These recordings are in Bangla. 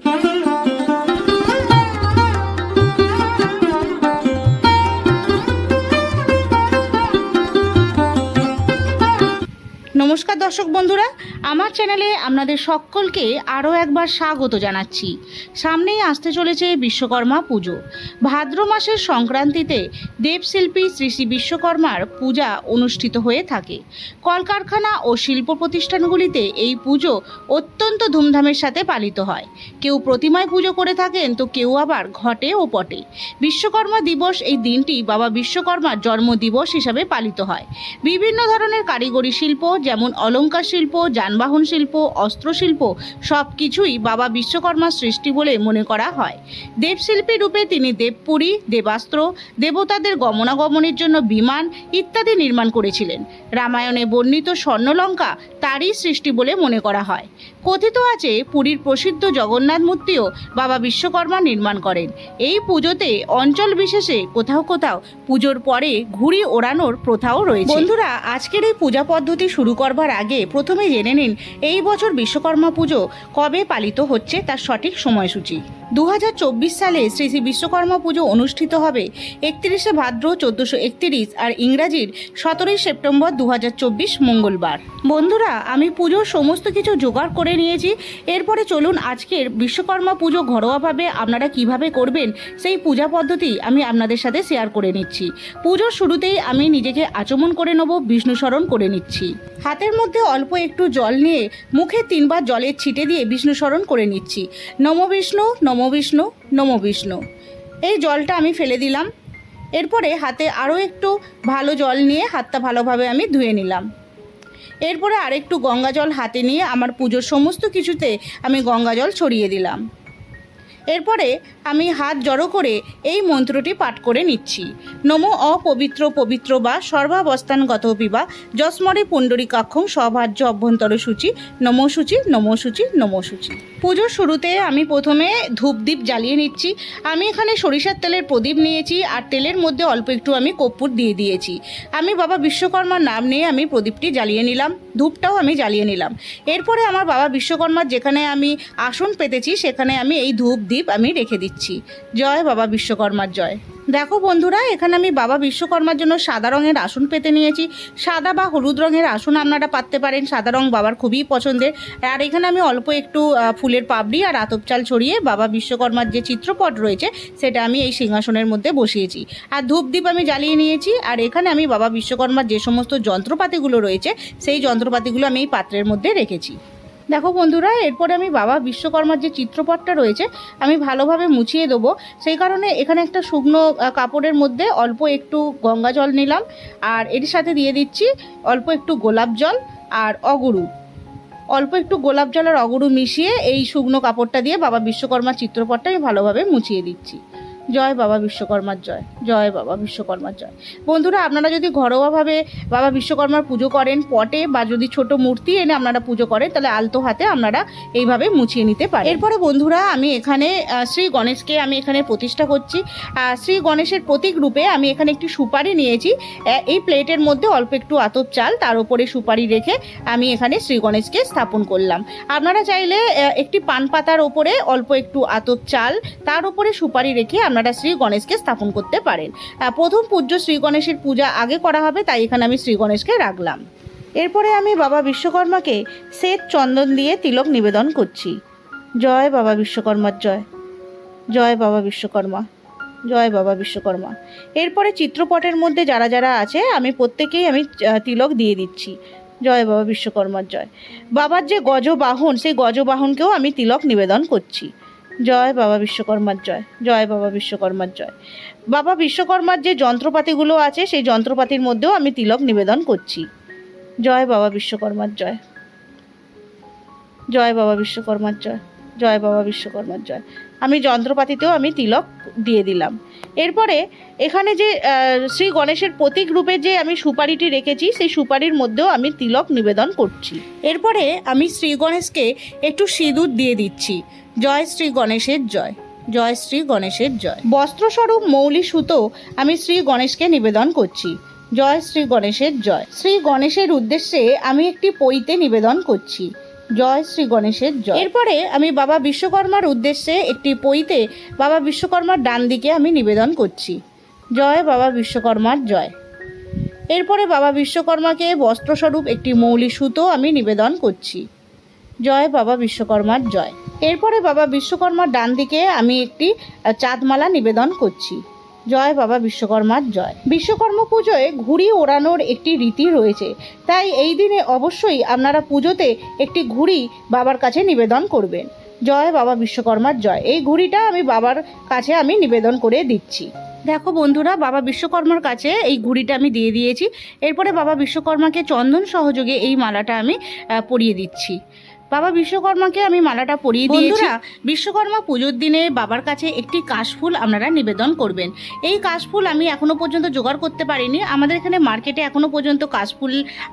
Thank. নমস্কার দর্শক বন্ধুরা, আমার চ্যানেলে আপনাদের সকলকে আরও একবার স্বাগত জানাচ্ছি। সামনেই আসতে চলেছে বিশ্বকর্মা পুজো। ভাদ্র মাসের সংক্রান্তিতে দেবশিল্পী শ্রী শ্রী বিশ্বকর্মার পূজা অনুষ্ঠিত হয়ে থাকে। কলকারখানা ও শিল্প প্রতিষ্ঠানগুলিতে এই পুজো অত্যন্ত ধুমধামের সাথে পালিত হয়। কেউ প্রতিমায় পুজো করে থাকেন, তো কেউ আবার ঘটে ও পটে বিশ্বকর্মা দিবস এই দিনটি বাবা বিশ্বকর্মার জন্মদিবস হিসাবে পালিত হয়। বিভিন্ন ধরনের কারিগরি শিল্প, যেমন অলংকার শিল্প, যানবাহন শিল্প, অস্ত্রশিল্প সব কিছুই বাবা বিশ্বকর্মার সৃষ্টি বলে মনে করা হয়। দেবশিল্পী রূপে তিনি দেবপুরী, দেবাস্ত্র, দেবতাদের গমনাগমনের জন্য বিমান ইত্যাদি নির্মাণ করেছিলেন। রামায়ণে বর্ণিত স্বর্ণলঙ্কা তারই সৃষ্টি বলে মনে করা হয়। কথিত আছে পুরীর প্রসিদ্ধ জগন্নাথ মূর্তিও বাবা বিশ্বকর্মা নির্মাণ করেন। এই পুজোতে অঞ্চল বিশেষে কোথাও কোথাও পুজোর পরে ঘুড়ি ওড়ানোর প্রথাও রয়েছে। বন্ধুরা, আজকের এই পূজা পদ্ধতি শুরু করবার আগে প্রথমে জেনে নিন, এই বছর বিশ্বকর্মা পুজো কবে পালিত হচ্ছে তার সঠিক সময়সূচি। দু হাজার চব্বিশ সালে শ্রী শ্রী বিশ্বকর্মা পুজো অনুষ্ঠিত হবে। একত্রিশে ভাদ্র চোদ্দোশো একত্রিশ আর ইংরাজির সতেরোই সেপ্টেম্বর দু হাজার চব্বিশ মঙ্গলবার। বন্ধুরা, আমি পুজোর সমস্ত কিছু জোগাড় করে নিয়েছি। এরপরে চলুন আজকের বিশ্বকর্মা পুজো ঘরোয়াভাবে আপনারা কীভাবে করবেন সেই পূজা পদ্ধতি আমি আপনাদের সাথে শেয়ার করে নিচ্ছি। পুজোর শুরুতেই আমি নিজেকে আচমন করে নেব বিষ্ণু স্মরণ করে নিচ্ছি। হাতের মধ্যে অল্প একটু জল নিয়ে মুখে তিনবার জলের ছিটে দিয়ে বিষ্ণু স্মরণ করে নিচ্ছি। নম বিষ্ণু নম বিষ্ণু, নম বিষ্ণু। এই জলটা আমি ফেলে দিলাম। এরপরে হাতে আরও একটু ভালো জল নিয়ে হাতটা ভালোভাবে আমি ধুয়ে নিলাম। এরপরে আরেকটু গঙ্গা জল হাতে নিয়ে আমার পুজোর সমস্ত কিছুতে আমি গঙ্গা জল ছড়িয়ে দিলাম। এরপরে আমি হাত জড়ো করে এই মন্ত্রটি পাঠ করে নিচ্ছি। নমো অপবিত্র পবিত্র বা সর্বাবস্থানগত বিবা যস্মরে পুণ্ডরিকাক্ষং সভাজ্য অভ্যন্তর সূচি নমো সূচি নমো সূচি নমো সূচি পুজোর শুরুতে আমি প্রথমে ধূপদীপ জ্বালিয়ে নিচ্ছি। আমি এখানে সরিষার তেলের প্রদীপ নিয়েছি আর তেলের মধ্যে অল্প একটু আমি কর্পূর দিয়ে দিয়েছি। আমি বাবা বিশ্বকর্মার নাম নিয়ে আমি প্রদীপটি জ্বালিয়ে নিলাম, ধূপটাও আমি জ্বালিয়ে নিলাম। এরপরে আমার বাবা বিশ্বকর্মার যেখানে আমি আসন পেতেছি, সেখানে আমি এই ধূপ আমি রেখে দিচ্ছি। জয় বাবা বিশ্বকর্মার, জয়। দেখো বন্ধুরা, এখানে আমি বাবা বিশ্বকর্মার জন্য সাদা রঙের আসন পেতে নিয়েছি। সাদা বা হলুদ রঙের আসন আপনারা পাততে পারেন। সাদা রং বাবার খুবই পছন্দের। আর এখানে আমি অল্প একটু ফুলের পাপড়ি আর আতপ চাল ছড়িয়ে বাবা বিশ্বকর্মার যে চিত্রপট রয়েছে, সেটা আমি এই সিংহাসনের মধ্যে বসিয়েছি। আর ধূপদীপ আমি জ্বালিয়ে নিয়েছি। আর এখানে আমি বাবা বিশ্বকর্মার যে সমস্ত যন্ত্রপাতিগুলো রয়েছে, সেই যন্ত্রপাতিগুলো আমি এই পাত্রের মধ্যে রেখেছি। দেখো বন্ধুরা, এরপরে আমি বাবা বিশ্বকর্মার যে চিত্রপটটা রয়েছে, আমি ভালোভাবে মুছিয়ে দেবো। সেই কারণে এখানে একটা শুকনো কাপড়ের মধ্যে অল্প একটু গঙ্গা জল নিলাম, আর এর সাথে দিয়ে দিচ্ছি অল্প একটু গোলাপ জল আর অগুরু। অল্প একটু গোলাপ জল আর অগুরু মিশিয়ে এই শুকনো কাপড়টা দিয়ে বাবা বিশ্বকর্মার চিত্রপটটা আমি ভালোভাবে মুছিয়ে দিচ্ছি। জয় বাবা বিশ্বকর্মার জয় জয় বাবা বিশ্বকর্মার জয়। বন্ধুরা, আপনারা যদি ঘরোয়াভাবে বাবা বিশ্বকর্মার পুজো করেন পটে বা যদি ছোট মূর্তি এনে আপনারা পুজো করেন, তাহলে আলতো হাতে আপনারা এইভাবে মুছিয়ে নিতে পারেন। এরপরে বন্ধুরা, আমি এখানে শ্রী গণেশকে আমি এখানে প্রতিষ্ঠা করছি। শ্রী গণেশের প্রতীক রূপে আমি এখানে একটি সুপারি নিয়েছি। এই প্লেটের মধ্যে অল্প একটু আতপ চাল, তার উপরে সুপারি রেখে আমি এখানে শ্রী গণেশকে স্থাপন করলাম। আপনারা চাইলে একটি পান পাতার ওপরে অল্প একটু আতপ চাল, তার উপরে সুপারি রেখে আপনারা শ্রী গণেশকে স্থাপন করতে পারেন। প্রথম পূজ্য শ্রী গণেশের পূজা আগে করা হবে, তাই এখানে আমি শ্রী গণেশকে রাখলাম। এরপরে আমি বাবা বিশ্বকর্মাকে শ্বেত চন্দন দিয়ে তিলক নিবেদন করছি। জয় বাবা বিশ্বকর্মার জয়। জয় বাবা বিশ্বকর্মা, জয় বাবা বিশ্বকর্মা। এরপরে চিত্রপটের মধ্যে যারা যারা আছে, আমি প্রত্যেকেই আমি তিলক দিয়ে দিচ্ছি। জয় বাবা বিশ্বকর্মার জয়। বাবার যে গজবাহন, সেই গজবাহনকেও আমি তিলক নিবেদন করছি। জয় বাবা বিশ্বকর্মার জয় জয় বাবা বিশ্বকর্মার জয়। বাবা বিশ্বকর্মার যে যন্ত্রপাতিগুলো আছে, সেই যন্ত্রপাতির মধ্যেও আমি তিলক নিবেদন করছি। জয় বাবা বিশ্বকর্মার জয়। জয় বাবা বিশ্বকর্মার জয় জয় বাবা বিশ্বকর্মার জয়। আমি যন্ত্রপাতিতেও আমি তিলক দিয়ে দিলাম। এরপরে এখানে যে শ্রী গণেশের প্রতীক রূপে যে আমি সুপারিটি রেখেছি সেই সুপারির মধ্যেও আমি তিলক নিবেদন করছি। এরপরে আমি শ্রী গণেশকে একটু সিঁদুর দিয়ে দিচ্ছি। জয় শ্রী গণেশের জয়। জয় শ্রী গণেশের জয়। বস্ত্রস্বরূপ মৌলি সুতো আমি শ্রী গণেশকে নিবেদন করছি। জয় শ্রী গণেশের জয়। শ্রী গণেশের উদ্দেশ্যে আমি একটি পৈতে নিবেদন করছি। জয় শ্রী গণেশের জয়। এরপরে আমি বাবা বিশ্বকর্মার উদ্দেশ্যে একটি পইতে বাবা বিশ্বকর্মার ডান দিকে আমি নিবেদন করছি। জয় বাবা বিশ্বকর্মার জয়। এরপরে বাবা বিশ্বকর্মাকে বস্ত্রস্বরূপ একটি মৌলি সুতো আমি নিবেদন করছি। জয় বাবা বিশ্বকর্মার জয়। এরপরে বাবা বিশ্বকর্মার ডান দিকে আমি একটি চাঁদমালা নিবেদন করছি। জয় বাবা বিশ্বকর্মার জয়। বিশ্বকর্মা পুজোয় ঘুড়ি ওড়ানোর একটি রীতি রয়েছে। তাই এই দিনে অবশ্যই আপনারা পুজোতে একটি ঘুড়ি বাবার কাছে নিবেদন করবেন। জয় বাবা বিশ্বকর্মার জয়। এই ঘুড়িটা আমি বাবার কাছে আমি নিবেদন করে দিচ্ছি। দেখো বন্ধুরা, বাবা বিশ্বকর্মার কাছে এই ঘুড়িটা আমি দিয়ে দিয়েছি। এরপরে বাবা বিশ্বকর্মাকে চন্দন সহযোগে এই মালাটা আমি পরিয়ে দিচ্ছি। বাবা বিশ্বকর্মাকে আমি মালাটা পরিয়ে দিয়েছি। বিশ্বকর্মা পুজোর দিনে বাবার কাছে একটি কাশফুল আপনারা নিবেদন করবেন। এই কাশফুল আমি এখনও পর্যন্ত জোগাড় করতে পারিনি। আমাদের এখানে মার্কেটে এখনও পর্যন্ত কাশফুল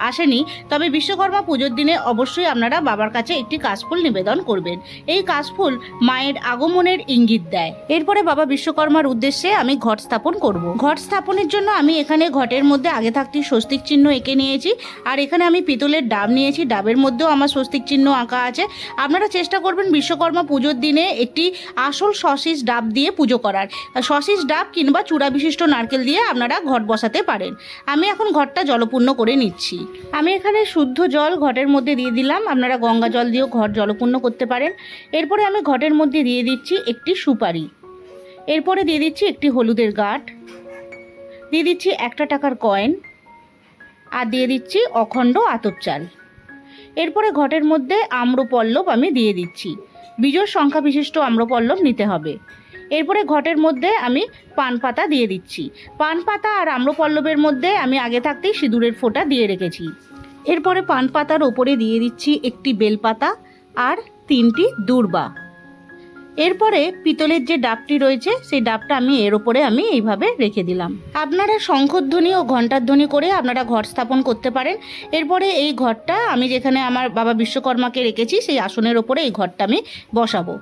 আসেনি। তবে বিশ্বকর্মা পুজোর দিনে অবশ্যই আপনারা বাবার কাছে একটি কাশফুল নিবেদন করবেন। এই কাশফুল মায়ের আগমনের ইঙ্গিত দেয়। এরপরে বাবা বিশ্বকর্মার উদ্দেশ্যে আমি ঘট স্থাপন করব। ঘট স্থাপনের জন্য আমি এখানে ঘটের মধ্যে আগে থাকতে স্বস্তিক চিহ্ন এঁকে নিয়েছি। আর এখানে আমি পিতলের ডাব নিয়েছি। ডাবের মধ্যেও আমার স্বস্তিক চিহ্ন আঁকা আছে। আপনারা চেষ্টা করবেন বিশ্বকর্মা পুজোর দিনে একটি আসল সসিস ডাব দিয়ে পুজো করার। সসিস ডাব কিংবা চূড়া বিশিষ্ট নারকেল দিয়ে আপনারা ঘট বসাতে পারেন। আমি এখন ঘরটা জলপূর্ণ করে নিচ্ছি। আমি এখানে শুদ্ধ জল ঘটের মধ্যে দিয়ে দিলাম। আপনারা গঙ্গা জল দিয়েও ঘর জলপূর্ণ করতে পারেন। এরপরে আমি ঘটের মধ্যে দিয়ে দিচ্ছি একটি সুপারি। এরপরে দিয়ে দিচ্ছি একটি হলুদের গাঁট। দিয়ে দিচ্ছি একটা টাকার কয়েন। আর দিয়ে দিচ্ছি অখণ্ড আতপ চাল। এরপরে ঘটের মধ্যে আম্রপল্লব আমি দিয়ে দিচ্ছি। বিজোর সংখ্যা বিশিষ্ট আম্রপল্লব নিতে হবে। এরপরে ঘটের মধ্যে আমি পান পাতা দিয়ে দিচ্ছি। পান পাতা আর আম্রপল্লবের মধ্যে আমি আগে থাকতেই সিঁদুরের ফোঁটা দিয়ে রেখেছি। এরপরে পান পাতার ওপরে দিয়ে দিচ্ছি একটি বেলপাতা আর তিনটি দূর্বা। এরপরে পিতলের যে ডাবটি রয়েছে, সেই ডাবটা আমি এর ওপরে আমি এইভাবে রেখে দিলাম। আপনারা শঙ্খধ্বনি ও ঘণ্টার ধ্বনি করে আপনারা ঘর স্থাপন করতে পারেন। এরপরে এই ঘরটা আমি যেখানে আমার বাবা বিশ্বকর্মাকে রেখেছি, সেই আসনের ওপরে এই ঘরটা আমি বসাবো।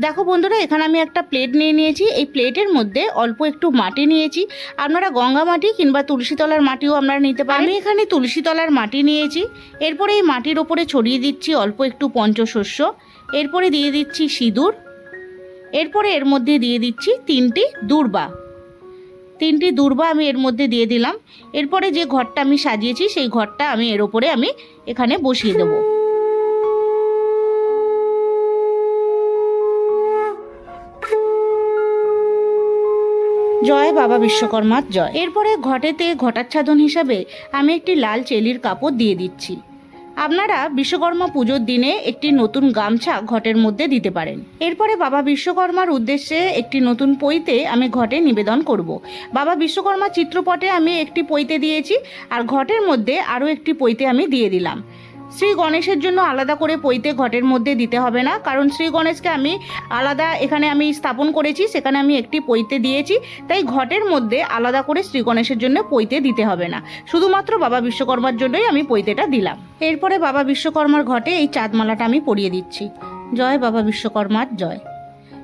দেখো বন্ধুরা, এখানে আমি একটা প্লেট নিয়ে নিয়েছি। এই প্লেটের মধ্যে অল্প একটু মাটি নিয়েছি। আপনারা গঙ্গা মাটি কিংবা তুলসীতলার মাটিও আপনারা নিতে পারেন। আমি এখানে তুলসীতলার মাটি নিয়েছি। এরপরে এই মাটির ওপরে ছড়িয়ে দিচ্ছি অল্প একটু পঞ্চশস্য। এরপরে দিয়ে দিচ্ছি সিঁদুর। এরপরে এর মধ্যে দিয়ে দিচ্ছি তিনটি দূর্বা। তিনটি দূর্বা আমি এর মধ্যে দিয়ে দিলাম। এরপরে যে ঘরটা আমি সাজিয়েছি, সেই ঘরটা আমি এর ওপরে আমি এখানে বসিয়ে দেবো। জয় বাবা বিশ্বকর্মার জয়। এরপরে ঘটেতে ঘটাচ্ছাদন হিসাবে আমি একটি লাল চেলির কাপড় দিয়ে দিচ্ছি। আপনারা বিশ্বকর্মা পুজোর দিনে একটি নতুন গামছা ঘটের মধ্যে দিতে পারেন এরপরে বাবা বিশ্বকর্মার উদ্দেশ্যে একটি নতুন পইতে আমি ঘটে নিবেদন করব। বাবা বিশ্বকর্মা চিত্রপটে আমি একটি পইতে দিয়েছি আর ঘটের মধ্যে আরও একটি পইতে আমি দিয়ে দিলাম শ্রী গণেশের জন্য আলাদা করে পইতে ঘটের মধ্যে দিতে হবে না। কারণ শ্রী গণেশকে আমি আলাদা এখানে আমি স্থাপন করেছি, সেখানে আমি একটি পৈতে দিয়েছি। তাই ঘটের মধ্যে আলাদা করে শ্রী গণেশের জন্য পৈতে দিতে হবে না। শুধুমাত্র বাবা বিশ্বকর্মার জন্যই আমি পৈতেটা দিলাম। এরপরে বাবা বিশ্বকর্মার ঘটে এই চাঁদমালাটা আমি পরিয়ে দিচ্ছি। জয় বাবা বিশ্বকর্মার জয়।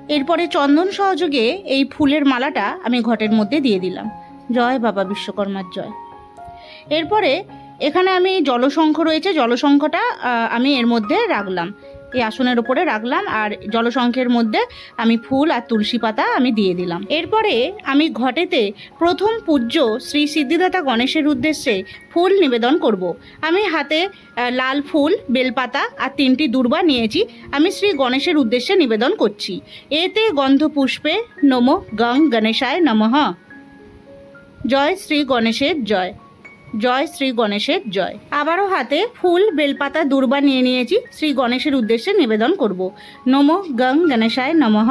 এরপরে চন্দন সহযোগে এই ফুলের মালাটা আমি ঘটের মধ্যে দিয়ে দিলাম। জয় বাবা বিশ্বকর্মার জয়। এরপরে এখানে আমি জলশঙ্খ রয়েছে আহ, আমি এর মধ্যে রাখলাম। এই আসনের উপরে রাখলাম আর জলশঙ্খের মধ্যে আমি ফুল আর তুলসী পাতা আমি দিয়ে দিলাম। এরপরে আমি ঘটেতে প্রথম পূজ্য শ্রী সিদ্ধিদাতা গণেশের উদ্দেশ্যে ফুল নিবেদন করব। আমি হাতে লাল ফুল বেলপাতা আর তিনটি দুর্বা নিয়েছি। আমি শ্রী গণেশের উদ্দেশ্যে নিবেদন করছি। এতে গন্ধ পুষ্পে নম গং গণেশায় নমঃ। জয় শ্রী গণেশের জয়। জয় শ্রী গণেশের জয়। আবারও হাতে ফুল, বেলপাতা, দুর্বা নিয়ে নিয়েছি। শ্রী গণেশের উদ্দেশ্যে নিবেদন করব। নম গং গণেশায় নমঃ।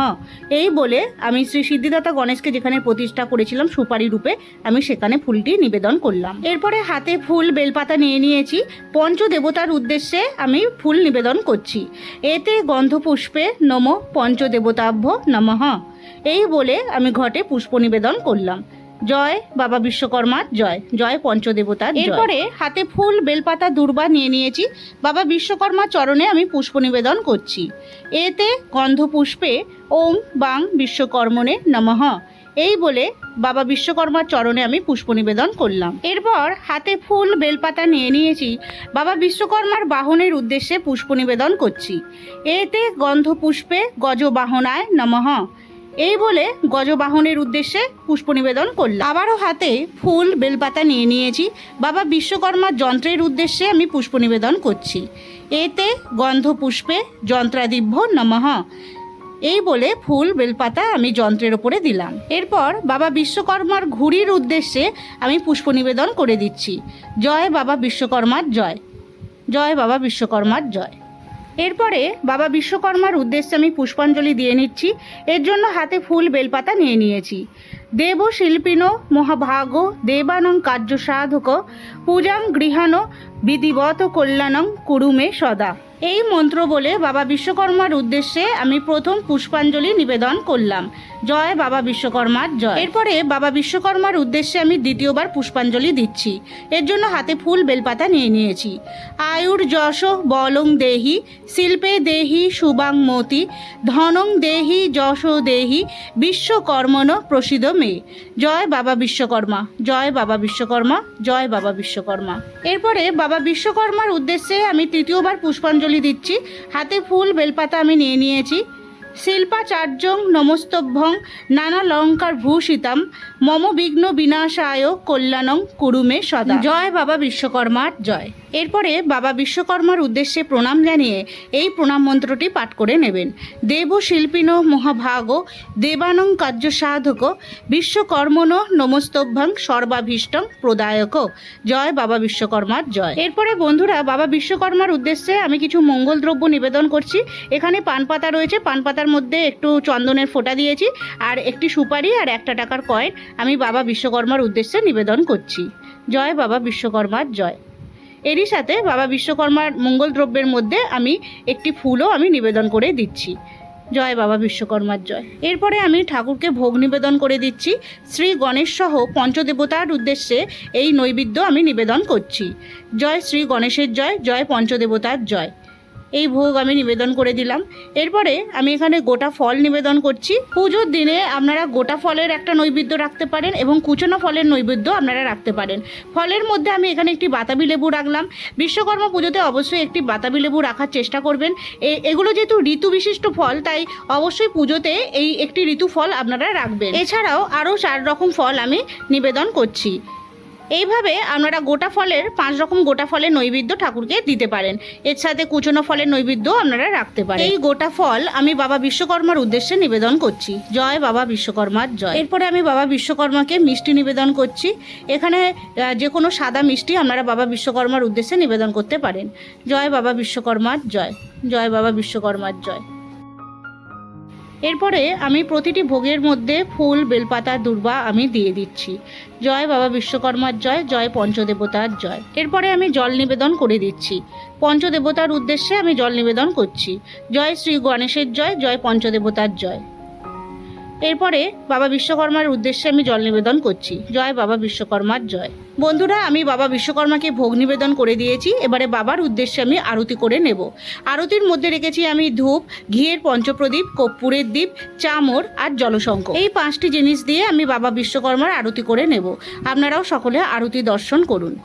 এই বলে আমি শ্রী সিদ্ধিদাতা গণেশকে যেখানে প্রতিষ্ঠা করেছিলাম সুপারি রূপে, আমি সেখানে ফুলটি নিবেদন করলাম। এরপরে হাতে ফুল, বেলপাতা নিয়ে নিয়েছি। পঞ্চদেবতার উদ্দেশ্যে আমি ফুল নিবেদন করছি। এতে গন্ধপুষ্পে নম পঞ্চদেবতাভ্য নমঃ। এই বলে আমি ঘটে পুষ্প নিবেদন করলাম। জয়, বাবা বিশ্বকর্মার জয় জয় পঞ্চদেবতার জয়। এরপরে হাতে ফুল, বেলপাতা, দুর্বা নিয়ে নিয়েছি। বাবা বিশ্বকর্মার চরণে আমি পুষ্প নিবেদন করছি। এতে গন্ধপুষ্পে ওম বাং বিশ্বকর্মণে নমঃ। এই বলে বাবা বিশ্বকর্মার চরণে আমি পুষ্প নিবেদন করলাম। এরপর হাতে ফুল, বেলপাতা নিয়ে নিয়েছি। বাবা বিশ্বকর্মার বাহনের উদ্দেশ্যে পুষ্প নিবেদন করছি। এতে গন্ধ পুষ্পে গজবাহনায় নমঃ। এই বলে গজবাহনের উদ্দেশ্যে পুষ্প নিবেদন করলাম। আবারও হাতে ফুল, বেলপাতা নিয়ে নিয়েছি। বাবা বিশ্বকর্মার যন্ত্রের উদ্দেশ্যে আমি পুষ্প নিবেদন করছি। এতে গন্ধ পুষ্পে যন্ত্রাদিভ্য নমঃ। এই বলে ফুল, বেলপাতা আমি যন্ত্রের ওপরে দিলাম। এরপর বাবা বিশ্বকর্মার ঘুড়ির উদ্দেশ্যে আমি পুষ্প নিবেদন করে দিচ্ছি। জয় বাবা বিশ্বকর্মার জয়। জয় বাবা বিশ্বকর্মার জয়। এরপরে বাবা বিশ্বকর্মার উদ্দেশ্যে আমি পুষ্পাঞ্জলি দিয়ে নিচ্ছি। এর জন্য হাতে ফুল বেলপাতা নিয়ে নিয়েছি। দেব শিল্পিন মহাভাগ, দেবানং কার্য সাধক, পূজাং গৃহাণ বিধিবত কল্যাণং কুরুমে সদা। এই মন্ত্র বলে বাবা বিশ্বকর্মার উদ্দেশ্যে আমি প্রথম পুষ্পাঞ্জলি নিবেদন করলাম। জয় বাবা বিশ্বকর্মার জয়। এরপরে বাবা বিশ্বকর্মার উদ্দেশ্যে আমি দ্বিতীয়বার পুষ্পাঞ্জলি দিচ্ছি। এর জন্য হাতে ফুল বেলপাতা নিয়ে নিয়েছি। আয়ুর যশ বলং দেহি, শিল্পে দেহি সুবাং মতি, ধনং দেহি যশ দেহি, বিশ্বকর্মণ প্রসিদ্ধ মেয়ে জয় বাবা বিশ্বকর্মা, জয় বাবা বিশ্বকর্মা, জয় বাবা বিশ্বকর্মা। এরপরে বাবা বিশ্বকর্মার উদ্দেশ্যে আমি তৃতীয়বার পুষ্পাঞ্জলি দিচ্ছি হাতে ফুল বেলপাতা আমি নিয়ে নিয়েছি। শিল্পাচার্যং নমস্তভ্যং নানা লঙ্কার ভূষিতাম মম বিঘ্ন বিনাশায় কল্যাণং কুরুমে সদা। জয় বাবা বিশ্বকর্মার জয়। এরপরে বাবা বিশ্বকর্মার উদ্দেশ্যে প্রণাম জানিয়ে এই প্রণাম মন্ত্রটি পাঠ করে নেবেন। দেব শিল্পিন মহাভাগ দেবানং কার্য সাধক বিশ্বকর্মণ নমস্তভ্যাং সর্বাভীষ্টং প্রদায়ক। জয় বাবা বিশ্বকর্মার জয়। এরপরে বন্ধুরা বাবা বিশ্বকর্মার উদ্দেশ্যে আমি কিছু মঙ্গল দ্রব্য নিবেদন করছি। এখানে পান পাতা রয়েছে পান পাতার মধ্যে একটু চন্দনের ফোঁটা দিয়েছি আর একটি সুপারি আর একটা টাকার কয়েন। আমি বাবা বিশ্বকর্মার উদ্দেশ্যে নিবেদন করছি। জয় বাবা বিশ্বকর্মার জয়। এরই সাথে বাবা বিশ্বকর্মার মঙ্গল দ্রব্যের মধ্যে আমি একটি ফুলও আমি নিবেদন করে দিচ্ছি। জয় বাবা বিশ্বকর্মার জয়। এরপরে আমি ঠাকুরকে ভোগ নিবেদন করে দিচ্ছি। শ্রী গণেশ সহ পঞ্চদেবতার উদ্দেশ্যে এই নৈবেদ্য আমি নিবেদন করছি। জয় শ্রী গণেশের জয় জয় পঞ্চদেবতার জয়। এই ভোগ আমি নিবেদন করে দিলাম। এরপরে আমি এখানে গোটা ফল নিবেদন করছি। পুজোর দিনে আপনারা গোটা ফলের একটা নৈবেদ্য রাখতে পারেন এবং কুচনো ফলের নৈবেদ্য আপনারা রাখতে পারেন। ফলের মধ্যে আমি এখানে একটি বাতাবি লেবু রাখলাম। বিশ্বকর্মা পুজোতে অবশ্যই একটি বাতাবি লেবু রাখার চেষ্টা করবেন। এগুলো যেহেতু ঋতু বিশিষ্ট ফল, তাই অবশ্যই পুজোতে এই একটি ঋতু ফল আপনারা রাখবেন। এছাড়াও আরও চার রকম ফল আমি নিবেদন করছি। এইভাবে আপনারা গোটা ফলের পাঁচ রকম গোটা ফলের নৈবেদ্য ঠাকুরকে দিতে পারেন। এর সাথে কুচনো ফলের নৈবেদ্য আপনারা রাখতে পারেন। এই গোটা ফল আমি বাবা বিশ্বকর্মার উদ্দেশ্যে নিবেদন করছি। জয় বাবা বিশ্বকর্মার জয়। এরপরে আমি বাবা বিশ্বকর্মাকে মিষ্টি নিবেদন করছি। এখানে যে কোনো সাদা মিষ্টি আপনারা বাবা বিশ্বকর্মার উদ্দেশ্যে নিবেদন করতে পারেন। জয় বাবা বিশ্বকর্মার জয়। জয় বাবা বিশ্বকর্মার জয়। এরপরে আমি প্রতিটি ভোগের মধ্যে ফুল, বেলপাতা, দুর্বা আমি দিয়ে দিচ্ছি। জয় বাবা বিশ্বকর্মার জয় জয় পঞ্চদেবতার জয়। এরপরে আমি জল নিবেদন করে দিচ্ছি। পঞ্চদেবতার উদ্দেশ্যে আমি জল নিবেদন করছি। জয় শ্রী গণেশের জয় জয় পঞ্চদেবতার জয়। এরপরে বাবা বিশ্বকর্মার উদ্দেশ্যে আমি জল নিবেদন করছি। জয় বাবা বিশ্বকর্মার জয়। বন্ধুরা, আমি বাবা বিশ্বকর্মাকে ভোগ নিবেদন করে দিয়েছি। এবারে বাবার উদ্দেশ্যে আমি আরতি করে নেব। আরতির মধ্যে রেখেছি আমি ধূপ, ঘিয়ের পঞ্চপ্রদীপ, কর্পূরের দ্বীপ, চামর আর জলশঙ্খ এই পাঁচটি জিনিস দিয়ে আমি বাবা বিশ্বকর্মার আরতি করে নেব। আপনারাও সকলে আরতি দর্শন করুন।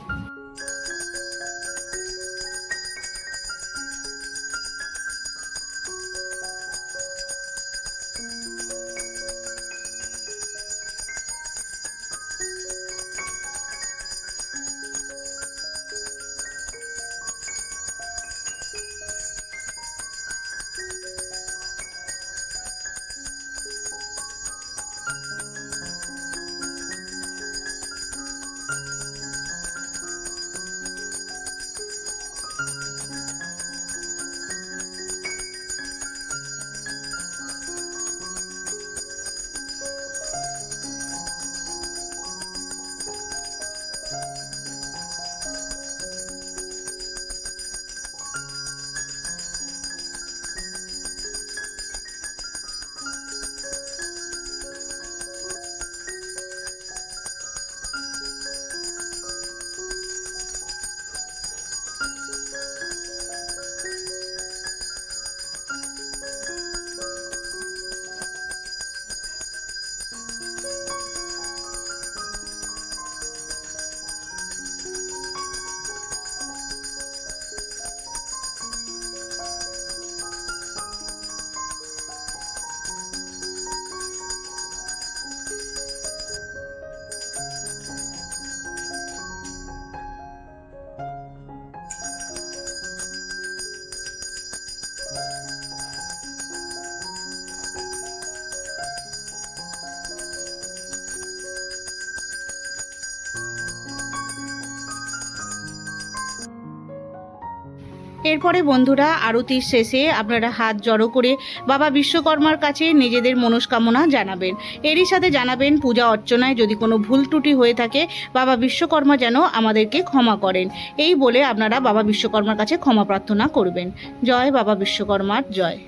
এরপরে বন্ধুরা আরতির শেষে আপনারা হাত জড়ো করে বাবা বিশ্বকর্মার কাছে নিজেদের মনস্কামনা জানাবেন। এরই সাথে জানাবেন পূজা অর্চনায় যদি কোনো ভুল ত্রুটি হয়ে থাকে, বাবা বিশ্বকর্মা যেন আমাদেরকে ক্ষমা করেন। এই বলে আপনারা বাবা বিশ্বকর্মার কাছে ক্ষমা প্রার্থনা করবেন। জয় বাবা বিশ্বকর্মার, জয়।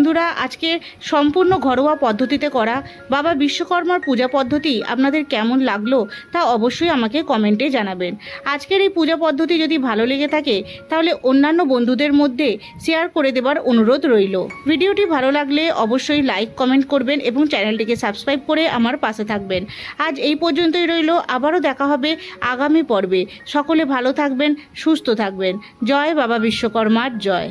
বন্ধুরা, আজকে সম্পূর্ণ ঘরোয়া পদ্ধতিতে করা বাবা বিশ্বকর্মার পূজা পদ্ধতি আপনাদের কেমন লাগল তা অবশ্যই আমাকে কমেন্টে জানাবেন। আজকের এই পূজা পদ্ধতি যদি ভালো লেগে থাকে, তাহলে অন্যান্য বন্ধুদের মধ্যে শেয়ার করে দেবার অনুরোধ রইল। ভিডিওটি ভালো লাগলে অবশ্যই লাইক, কমেন্ট করবেন এবং চ্যানেলটিকে সাবস্ক্রাইব করে আমার পাশে থাকবেন। আজ এই পর্যন্তই রইল, আবারও দেখা হবে আগামী পর্বে। সকলে ভালো থাকবেন, সুস্থ থাকবেন। জয় বাবা বিশ্বকর্মার, জয়।